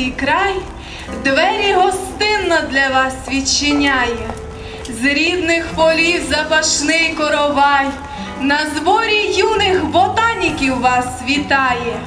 Наш край, двері гостинно для вас відчиняє. З рідних полів запашний коровай, на зборі юних ботаніків вас вітає.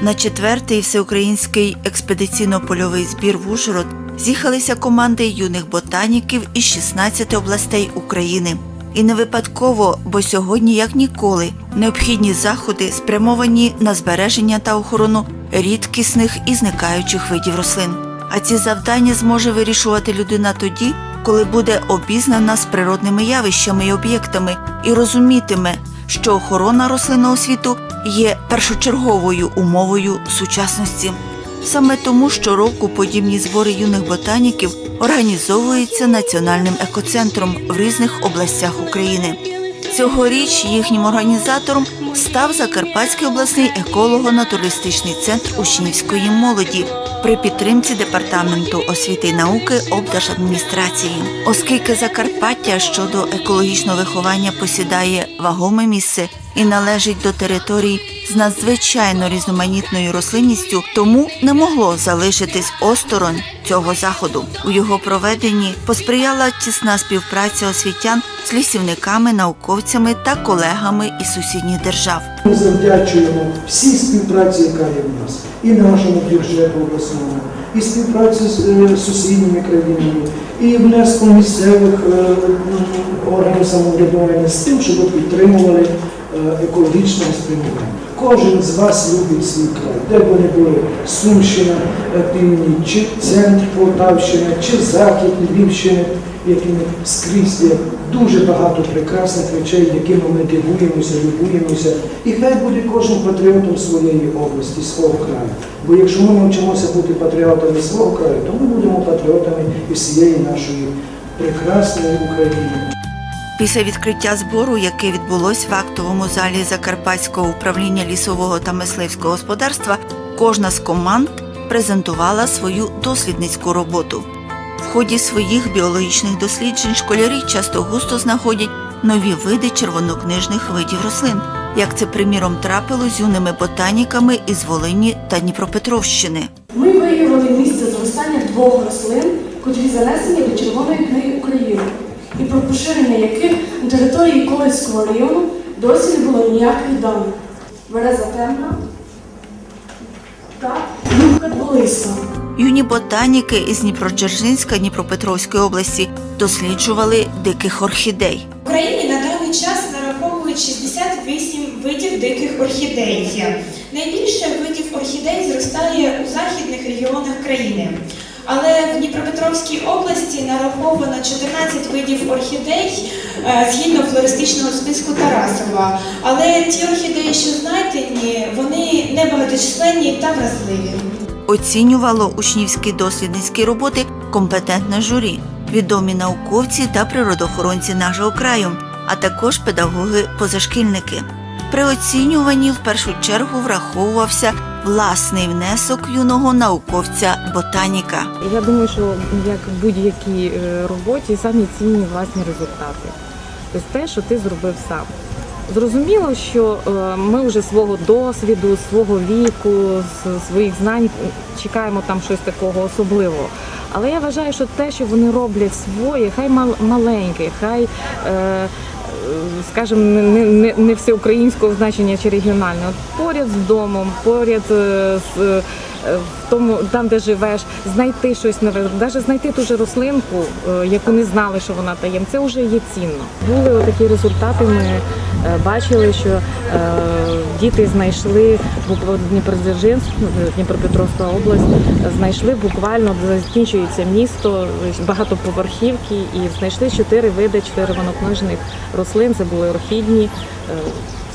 На четвертий всеукраїнський експедиційно-польовий збір в Ужгород з'їхалися команди юних ботаніків із 16 областей України. І не випадково, бо сьогодні, як ніколи, необхідні заходи спрямовані на збереження та охорону рідкісних і зникаючих видів рослин. А ці завдання зможе вирішувати людина тоді, коли буде обізнана з природними явищами і об'єктами і розумітиме, що охорона рослинного світу є першочерговою умовою сучасності. Саме тому щороку подібні збори юних ботаніків організовуються національним екоцентром в різних областях України. Цьогоріч їхнім організатором став Закарпатський обласний еколого-натуристичний центр учнівської молоді при підтримці департаменту освіти і науки облдержадміністрації. Оскільки Закарпаття щодо екологічного виховання посідає вагоме місце і належить до територій з надзвичайно різноманітною рослинністю, тому не могло залишитись осторонь цього заходу. У його проведенні посприяла тісна співпраця освітян з лісівниками, науковцями та колегами із сусідніх держав. Ми завдячуємо всій співпраці, яка є в нас, і нашому бюджету обласному, і співпраці з е, сусідніми країнами, і внеском місцевих е, органів самоврядування з тим, щоб підтримували е, екологічне спрямування. Кожен з вас любить свій край, де б вони були Сумщина, е, Північ, чи центр Полтавщини, чи захід Львівщини, якими скрізь є дуже багато прекрасних речей, якими ми дивуємося, любуємося. І хай буде кожен патріотом своєї області, свого краю. Бо якщо ми навчимося бути патріотами свого краю, то ми будемо патріотами і всієї нашої прекрасної України. Після відкриття збору, яке відбулось в актовому залі Закарпатського управління лісового та мисливського господарства, кожна з команд презентувала свою дослідницьку роботу. В ході своїх біологічних досліджень школярі часто густо знаходять нові види червонокнижних видів рослин, як це приміром трапило з юними ботаніками із Волині та Дніпропетровщини. Ми виявили місце зростання двох рослин, котрі занесені до Червоної книги України, і про поширення яких на території Колицького району досі не було ніяких даних. Береза темна та юбка дволиста. Юні ботаніки із Дніпродзержинська Дніпропетровської області досліджували диких орхідей. В Україні на даний час нараховують 68 видів диких орхідей. Найбільше видів орхідей зростає у західних регіонах країни. Але в Дніпропетровській області нараховано 14 видів орхідей е, згідно флористичного списку Тарасова. Але ті орхідеї, що знайдені, вони небагаточисленні та вразливі. Оцінювало учнівські дослідницькі роботи компетентне журі, відомі науковці та природоохоронці нашого краю, а також педагоги-позашкільники. При оцінюванні в першу чергу враховувався власний внесок юного науковця-ботаніка. Я думаю, що як в будь-якій е, роботі самі цінні власні результати. Тобто те, що ти зробив сам. Зрозуміло, що е, ми вже свого досвіду, свого віку, своїх знань чекаємо там щось такого особливого. Але я вважаю, що те, що вони роблять своє, хай мал- маленьке, хай, е, скажімо, не, не, не всеукраїнського значення чи регіонального, поряд з домом, поряд е, з. Е, в тому, там, де живеш, знайти щось нове, навіть знайти ту же рослинку, е, яку не знали, що вона таєм, це вже є цінно. Були такі результати. Ми е, бачили, що діти знайшли Дніпродзержинськ, Дніпропетровська область, знайшли буквально закінчується місто, багатоповерхівки, і знайшли чотири види чотиривонокнижних рослин. Це були орхідні.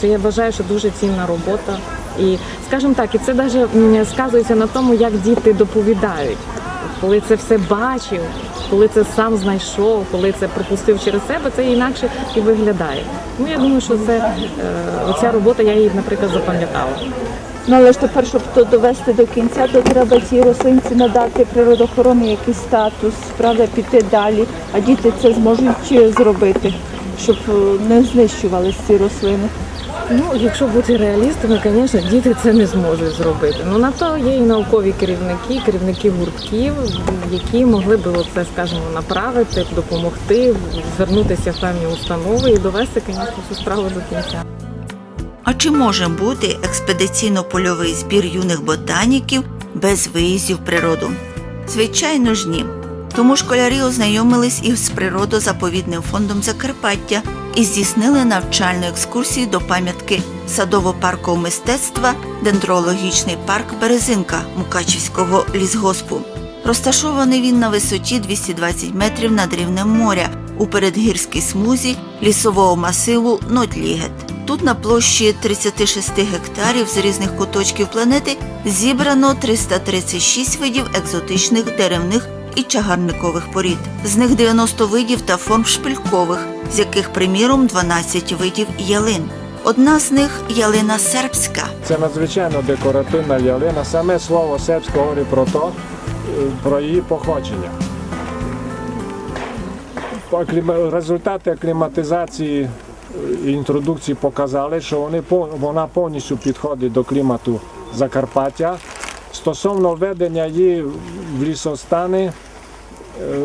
Це я вважаю, що дуже цінна робота. І скажімо так, і це навіть сказується на тому, як діти доповідають. Коли це все бачив, коли це сам знайшов, коли це пропустив через себе, це інакше і виглядає. Ну я думаю, що це е, оця робота, я її, наприклад, запам'ятала. Ну, але ж тепер, щоб то довести до кінця, то треба цій рослинці надати природоохоронний якийсь статус, правда, піти далі, а діти це зможуть зробити, щоб е, не знищувались ці рослини. Ну, якщо бути реалістами, звісно, діти це не зможуть зробити. Ну на то є і наукові керівники, керівники гуртків, які могли би це, скажімо, направити, допомогти, звернутися в певні установи і довести, звісно, цю справу до кінця. А чи може бути експедиційно-польовий збір юних ботаніків без виїздів в природу? Звичайно ж ні. Тому школярі ознайомились із природозаповідним фондом Закарпаття і здійснили навчальну екскурсію до пам'ятки садово-паркового мистецтва Дендрологічний парк Березинка Мукачівського лісгоспу. Розташований він на висоті 220 метрів над рівнем моря у передгірській смузі лісового масиву Нотлігет. Тут на площі 36 гектарів з різних куточків планети зібрано 336 видів екзотичних деревних і чагарникових порід. З них 90 видів та форм шпилькових, з яких, приміром, 12 видів ялин. Одна з них ялина сербська. Це надзвичайно декоративна ялина. Саме слово сербське говорить про то, е, про її походження. Результати акліматизації е, і інтродукції показали, що вони, вона повністю підходить до клімату Закарпаття. Стосовно введення її в лісостани,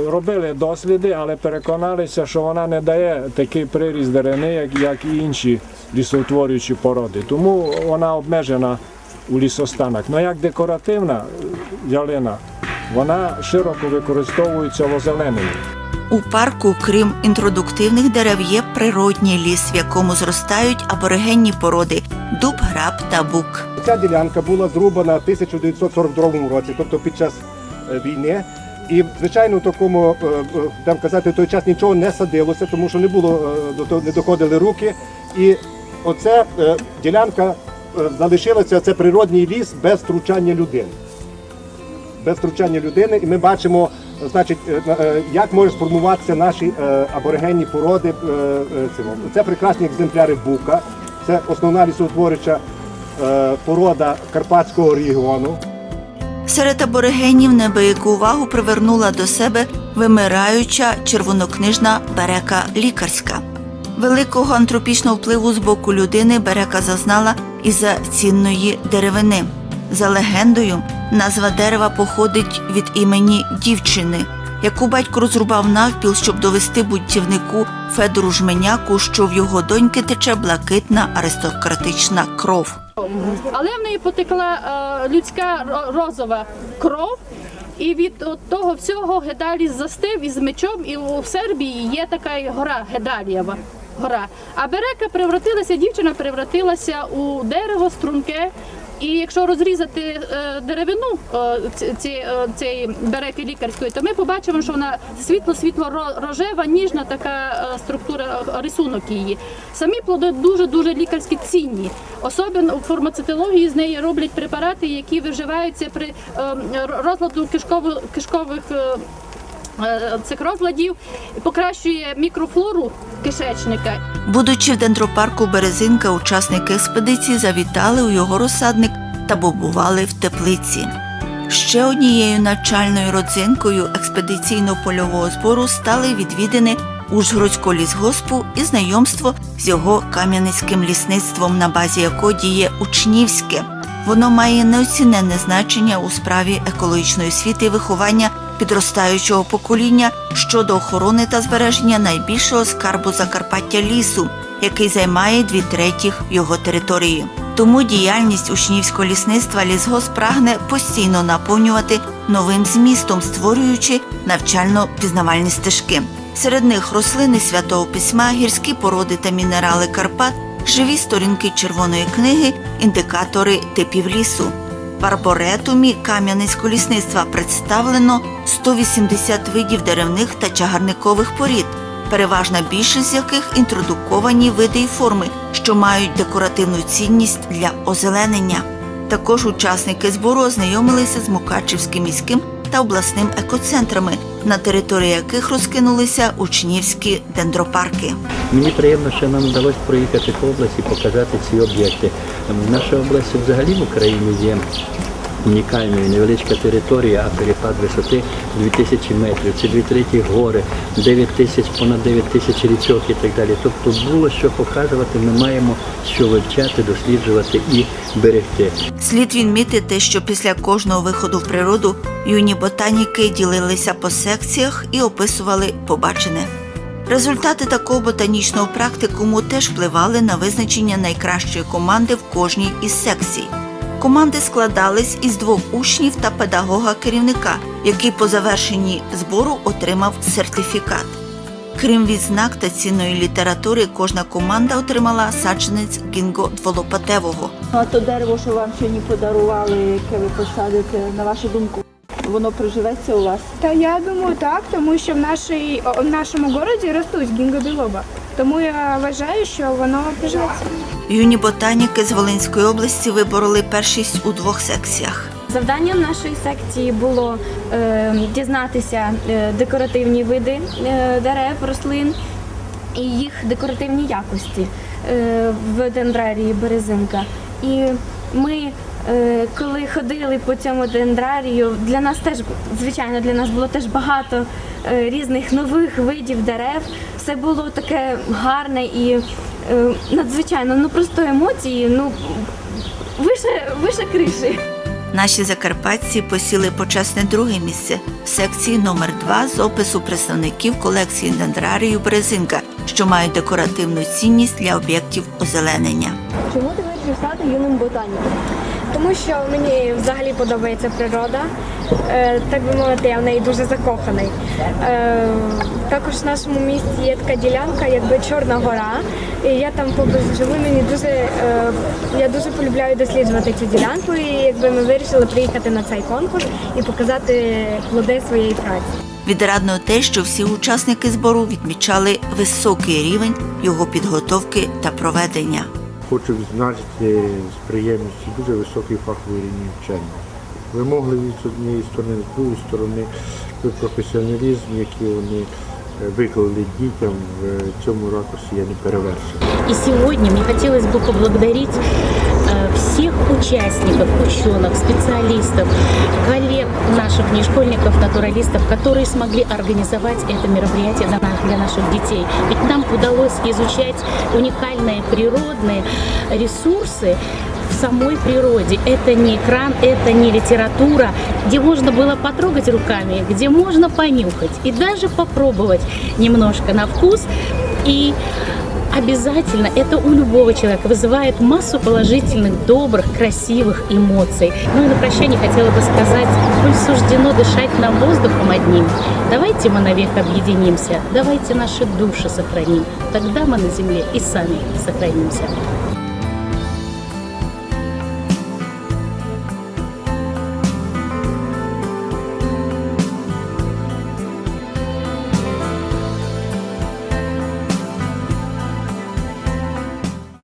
робили досліди, але переконалися, що вона не дає такий приріст дерени, як, як і інші лісоутворюючі породи. Тому вона обмежена у лісостанах. Ну як декоративна е, ялина, вона широко використовується в озелененні. У парку, крім інтродуктивних дерев, є природній ліс, в якому зростають аборигенні породи дуб, граб та бук. Ця ділянка була зрубана в 1942 році, тобто під час е, війни. І звичайно, в такому е, е, будемо казати, в той час нічого не садилося, тому що не було е, не доходили руки. І оця е, ділянка залишилася, це природній ліс без втручання людини. Без втручання людини, і ми бачимо, значить, як можуть сформуватися наші аборигенні породи. Це прекрасні екземпляри бука, це основна лісоутворюча порода Карпатського регіону. Серед аборигенів небияку увагу привернула до себе вимираюча червонокнижна берека лікарська. Великого антропічного впливу з боку людини берека зазнала із-за цінної деревини. За легендою, назва дерева походить від імені дівчини, яку батько розрубав навпіл, щоб довести будівнику Федору Жменяку, що в його доньки тече блакитна аристократична кров. Але в неї потекла е, людська розова кров. І від того всього Гедаліс застив із мечом, і у Сербії є така гора Гедалієва. Гора. А берека превратилася, дівчина превратилася у дерево струнке. І якщо розрізати е, деревину е, ці, ці, е, цієї береки лікарської, то ми побачимо, що вона світло-світло рожева, ніжна така структура, рисунок її. Самі плоди дуже дуже лікарські цінні. Особливо у фармацевтології з неї роблять препарати, які виживаються при розладу кишкових кишкових. Е, Цих розладів покращує мікрофлору кишечника Будучи в дендропарку Березинка, учасники експедиції завітали у його розсадник та побували в теплиці. Ще однією навчальною родзинкою експедиційно-польового збору стали відвідини Ужгородського лісгоспу і знайомство з його кам'янецьким лісництвом, на базі якого діє учнівське. Воно має неоціненне значення у справі екологічної освіти і виховання підростаючого покоління щодо охорони та збереження найбільшого скарбу Закарпаття лісу, який займає дві третіх його території. Тому діяльність учнівського лісництва лісгосп прагне постійно наповнювати новим змістом, створюючи навчально-пізнавальні стежки. Серед них рослини святого письма, гірські породи та мінерали Карпат, живі сторінки червоної книги, індикатори типів лісу. В арборетумі Кам'янецького лісництва представлено 180 видів деревних та чагарникових порід, переважна більшість з яких інтродуковані види і форми, що мають декоративну цінність для озеленення. Також учасники збору ознайомилися з Мукачівським міським та обласним екоцентрами, на території яких розкинулися учнівські дендропарки. Мені приємно, що нам вдалося проїхати по області, показати ці об'єкти. Наша область взагалі в Україні є унікальною. Невеличка територія, а перепад висоти 2000 метрів. Це дві треті гори, 9 тисяч, понад 9 тисяч річок і так далі. Тобто було що показувати, ми маємо що вивчати, досліджувати і берегти. Слід відмітити, що після кожного виходу в природу юні ботаніки ділилися по секціях і описували побачене. Результати такого ботанічного практикуму теж впливали на визначення найкращої команди в кожній із секцій. Команди складались із двох учнів та педагога-керівника, який по завершенні збору отримав сертифікат. Крім відзнак та цінної літератури, кожна команда отримала саджанець гінго дволопатевого. А то дерево, що вам сьогодні подарували, яке ви посадите, на вашу думку, воно приживеться у вас? Та я думаю так, тому що в, нашій, в нашому городі ростуть гінгобілоба. Тому я вважаю, що воно приживеться. Юні ботаніки з Волинської області вибороли першість у двох секціях. Завданням нашої секції було е, дізнатися е, декоративні види е, дерев, рослин і їх декоративні якості е, в дендрарії березинка. І ми, е, коли ходили по цьому дендрарію, для нас теж, звичайно, для нас було теж багато е, різних нових видів дерев. Все було таке гарне і е, надзвичайно, ну просто емоції, ну вище, вище криші. Наші закарпатці посіли почесне друге місце в секції номер 2 з опису представників колекції дендрарію Березинка, що мають декоративну цінність для об'єктів озеленення. Чому ти вирішив стати юним ботаніком? Тому що мені взагалі подобається природа. Е, так би мовити, я в неї дуже закоханий. Е, також в нашому місті є така ділянка, якби Чорна гора. І я там поблизу живу. Мені дуже е, я дуже полюбляю досліджувати цю ділянку. І якби ми вирішили приїхати на цей конкурс і показати плоди своєї праці. Відрадно те, що всі учасники збору відмічали високий рівень його підготовки та проведення. Хочу відзначити з приємністю дуже високий фаховий рівень вчення. Вимогливість з однієї сторони, з другої сторони, професіоналізм, який вони виклали дітям в цьому ракурсі, є неперевершений. И сегодня мне хотелось бы поблагодарить э, всех участников, ученых, специалистов, коллег наших внешкольников, натуралистов, которые смогли организовать это мероприятие для на- для наших детей. Ведь нам удалось изучать уникальные природные ресурсы в самой природе. Это не экран, это не литература, где можно было потрогать руками, где можно понюхать и даже попробовать немножко на вкус. И Обязательно это у любого человека вызывает массу положительных, добрых, красивых эмоций. Ну и на прощание хотела бы сказать, коль суждено дышать нам воздухом одним, давайте мы навек объединимся, давайте наши души сохраним. Тогда мы на земле и сами сохранимся.